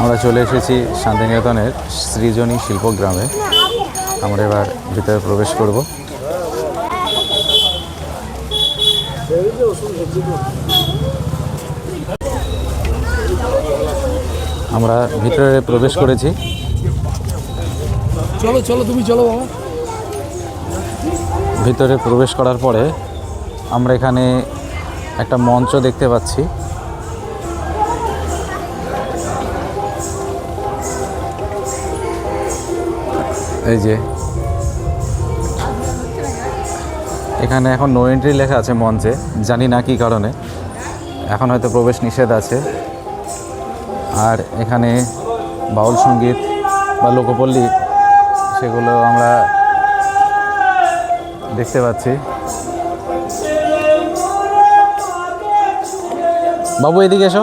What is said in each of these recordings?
আমরা চলে এসেছি শান্তিনিকেতনের সৃজনী শিল্পগ্রামে আমরা এবার ভিতরে প্রবেশ করব। আমরা ভিতরে প্রবেশ করেছি। চলো চলো তুমি চলো বাবা। ভিতরে প্রবেশ করার পরে আমরা এখানে একটা মঞ্চ দেখতে পাচ্ছি। এই যে। এখানে এখন নো এন্ট্রি লেখা আছে মঞ্চে, জানি না কী কারণে। এখন হয়তো প্রবেশ নিষেধ আছে। আর এখানে বাউল সংগীত বা লোকপল্লী, সেগুলো আমরা দেখতে পাচ্ছি। বাবু, এদিকে এসো।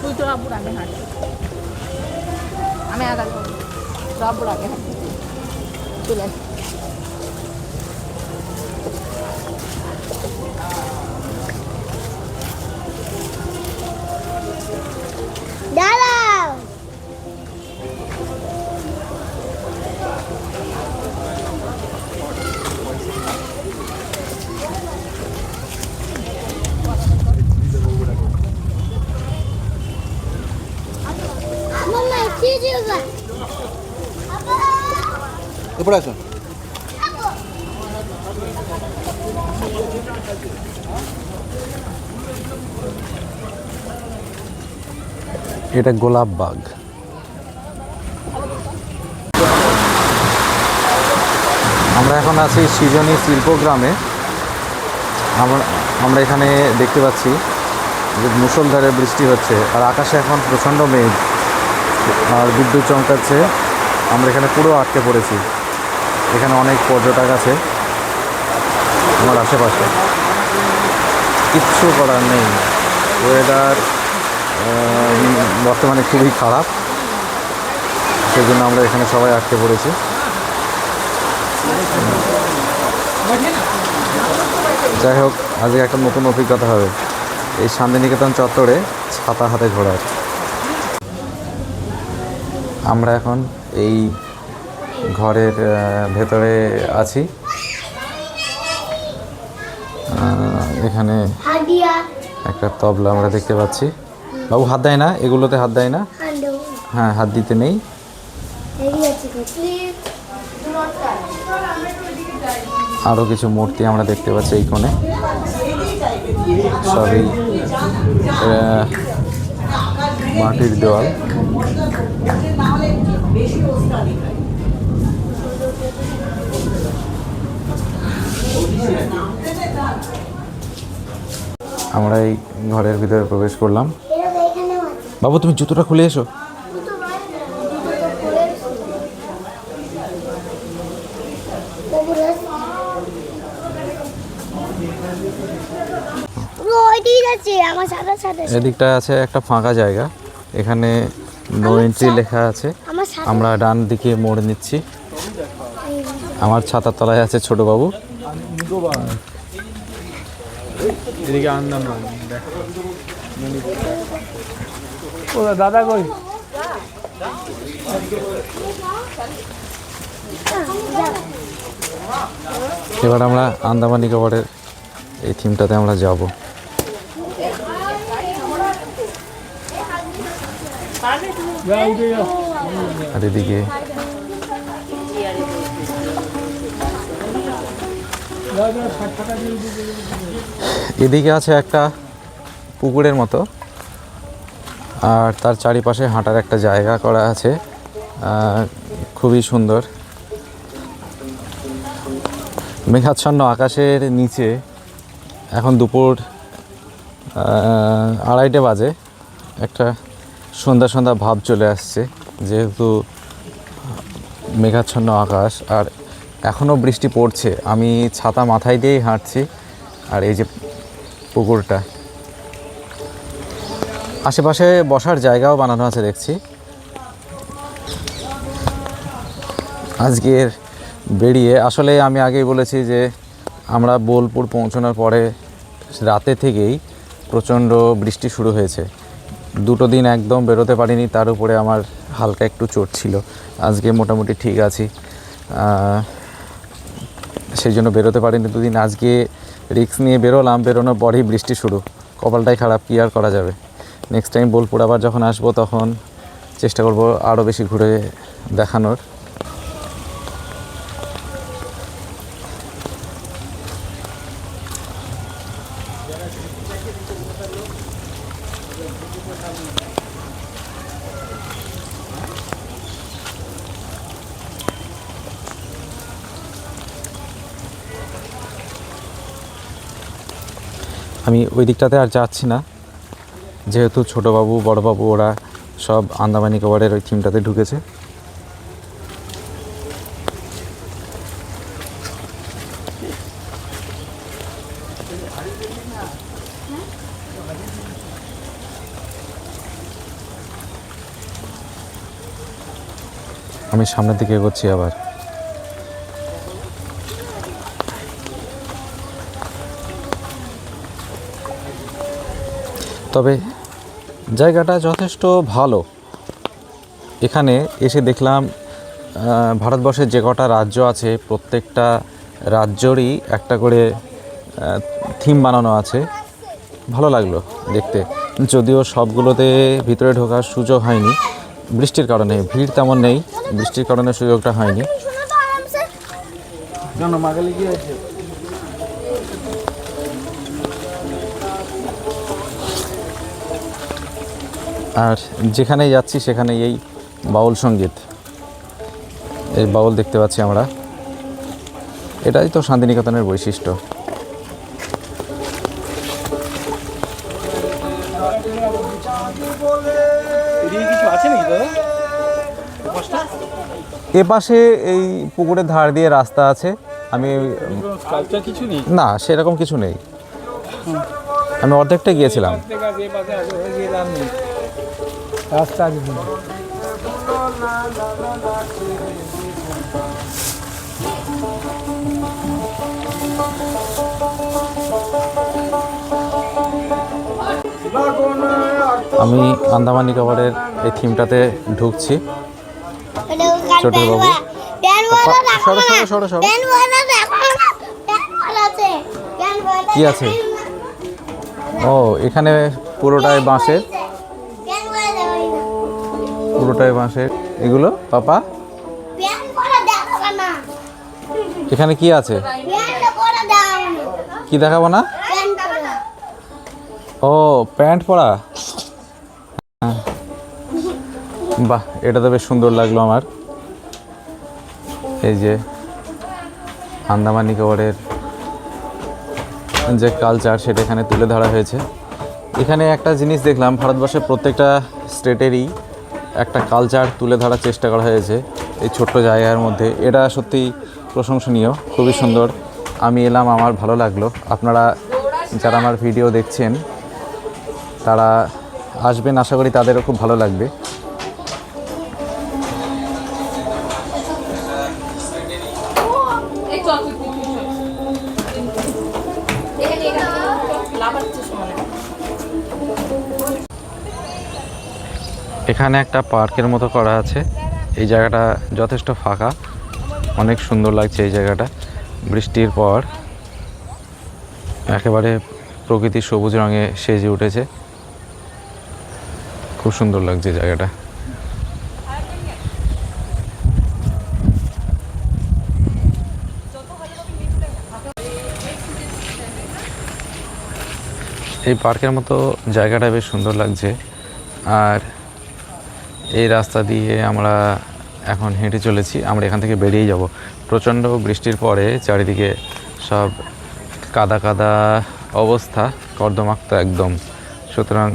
তুই তো আব্বুর আগে হাঁট আমি আগে আব্বুর আগে হাঁট চলে আস। এরপরে আসো এটা গোলাপ বাগ আমরা এখন আছি সৃজনী শিল্পগ্রামে। আমরা আমরা এখানে দেখতে পাচ্ছি যে মুষলধারে বৃষ্টি হচ্ছে আর আকাশে এখন প্রচণ্ড মেঘ। আর বিদ্যুৎ চমকাচ্ছে। আমরা এখানে পুরো আটকে পড়েছি। এখানে অনেক পর্যটক আছে। আমার আশেপাশে। কিচ্ছু করার নেই। ওয়েদার বর্তমানে খুবই খারাপ। সেই জন্য আমরা এখানে সবাই আটকে পড়েছি। যাই হোক, আজকে একটা নতুন অভিজ্ঞতা হবে। এই শান্তিনিকেতন চত্বরে ছাতা হাতে ঘোরার। আমরা এখন এই ঘরের ভেতরে আছি। এখানে একটা তবলা আমরা দেখতে পাচ্ছি। বাবু হাত দেয় না? এগুলোতে হাত দেয় না? হ্যাঁ হাত দিতে নেই। আরও কিছু মূর্তি আমরা দেখতে পাচ্ছি এই কোণে। সবই মাটির দেওয়াল। আমরা এই ঘরের ভিতরে প্রবেশ করলাম। বাবু তুমি জুতোটা খুলে এসো। এদিকটা আছে একটা ফাঁকা জায়গা। এখানে নো এন্ট্রি লেখা আছে। আমরা ডান দিকে মোড় নিচ্ছি। আমার ছাতার তলায় আছে ছোট বাবু। ও দাদা কই? এবার আমরা আন্দামান নিকোবরের এই থিমটাতে আমরা যাব। আর এদিকে এদিকে আছে একটা পুকুরের মতো। আর তার চারিপাশে হাঁটার একটা জায়গা করা আছে। খুবই সুন্দর। মেঘাচ্ছন্ন আকাশের নিচে এখন দুপুর আড়াইটে বাজে। একটা সন্ধ্যা সন্ধ্যা ভাব চলে আসছে, যেহেতু মেঘাচ্ছন্ন আকাশ, আর এখনও বৃষ্টি পড়ছে। আমি ছাতা মাথায় দিয়েই হাঁটছি, আর এই যে পুকুরটা। আশেপাশে বসার জায়গাও বানানো আছে, দেখছি। আজকের বেরিয়ে, আসলে আমি আগেই বলেছি যে আমরা বোলপুর পৌঁছানোর পরে রাতে থেকেই প্রচণ্ড বৃষ্টি শুরু হয়েছে। দুটো দিন একদম বেরোতে পারিনি, তার উপরে আমার হালকা একটু চোট ছিল। আজকে মোটামুটি ঠিক আছি। সেই জন্য বেরোতে পারিনি দুদিন। আজকে রিক্স নিয়ে বেরোলাম, বেরোনোর পরেই বৃষ্টি শুরু। কপালটাই খারাপ, কী আর করা যাবে? নেক্সট টাইম বোলপুর আবার যখন আসব, তখন চেষ্টা করব আরও বেশি ঘুরে দেখানোর। আমি ওই দিকটাতে আর যাচ্ছি না। যেহেতু ছোটোবাবু, বড়োবাবু ওরা সব আন্দামানি নিকোবরের ওই থিমটাতে ঢুকেছে। সামনের দিকে এগোচ্ছি আবার। তবে জায়গাটা যথেষ্ট ভালো। এখানে এসে দেখলাম ভারতবর্ষের যে কটা রাজ্য আছে, প্রত্যেকটা রাজ্যরই একটা করে থিম বানানো আছে। ভালো লাগল দেখতে। যদিও সবগুলোতে ভিতরে ঢোকার সুযোগ হয়নি বৃষ্টির কারণে ভিড় তেমন নেই বৃষ্টির কারণে সুযোগটা হয়নি। আর যেখানেই যাচ্ছি সেখানে এই বাউল সংগীত। এই বাউল দেখতে পাচ্ছি আমরা। এটাই তো শান্তিনিকেতনের বৈশিষ্ট্য। এ পাশে এই পুকুরের ধার দিয়ে রাস্তা আছে। আমি কিছু নেই? না সেরকম কিছু নেই। আমি অর্ধেকটা গিয়েছিলাম। রাস্তা আমি আন্দামান নিকোবরের এই থিমটাতে ঢুকছি। ছোট বাবু। সরো সরো সরো সরো। কি আছে? ও এখানে পুরোটাই বাঁশের? পুরোটাই বাঁশের। এগুলো পাপা? এখানে কি আছে? কি দেখাবো না? ও প্যান্ট পরা। বাহ এটা তো বেশ সুন্দর লাগল আমার। এই যে আন্দামান নিকোবরের যে কালচার সেটা এখানে তুলে ধরা হয়েছে। এখানে একটা জিনিস দেখলাম, ভারতবর্ষের প্রত্যেকটা স্টেটেরই একটা কালচার তুলে ধরার চেষ্টা করা হয়েছে এই ছোট্ট জায়গার মধ্যে। এটা সত্যি প্রশংসনীয়, খুবই সুন্দর। আমি এলাম, আমার ভালো লাগল। আপনারা যারা আমার ভিডিও দেখছেন, তারা আসবেন, আশা করি তাদেরও খুব ভালো লাগবে। এখানে একটা পার্কের মতো করা আছে। এই জায়গাটা যথেষ্ট ফাঁকা। অনেক সুন্দর লাগছে এই জায়গাটা। বৃষ্টির পর একেবারে প্রকৃতির সবুজ রঙে সেজে উঠেছে। খুব সুন্দর লাগছে জায়গাটা। এই পার্কের মতো জায়গাটা বেশ সুন্দর লাগছে। আর এই রাস্তা দিয়ে আমরা এখন হেঁটে চলেছি, আমরা এখান থেকে বেরিয়ে যাব। প্রচণ্ড বৃষ্টির পরে চারিদিকে সব কাদা কাদা অবস্থা, কর্দমাক্ত একদম। সুতরাং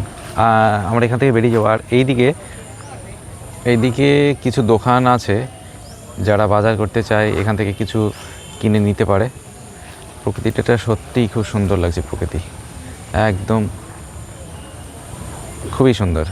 আমরা এখান থেকে বেরিয়ে যাব। আর এইদিকে এইদিকে কিছু দোকান আছে যারা বাজার করতে চায়, এখান থেকে কিছু কিনে নিতে পারে। প্রকৃতিটা সত্যিই খুব সুন্দর লাগছে, প্রকৃতি। একদম খুবই সুন্দর।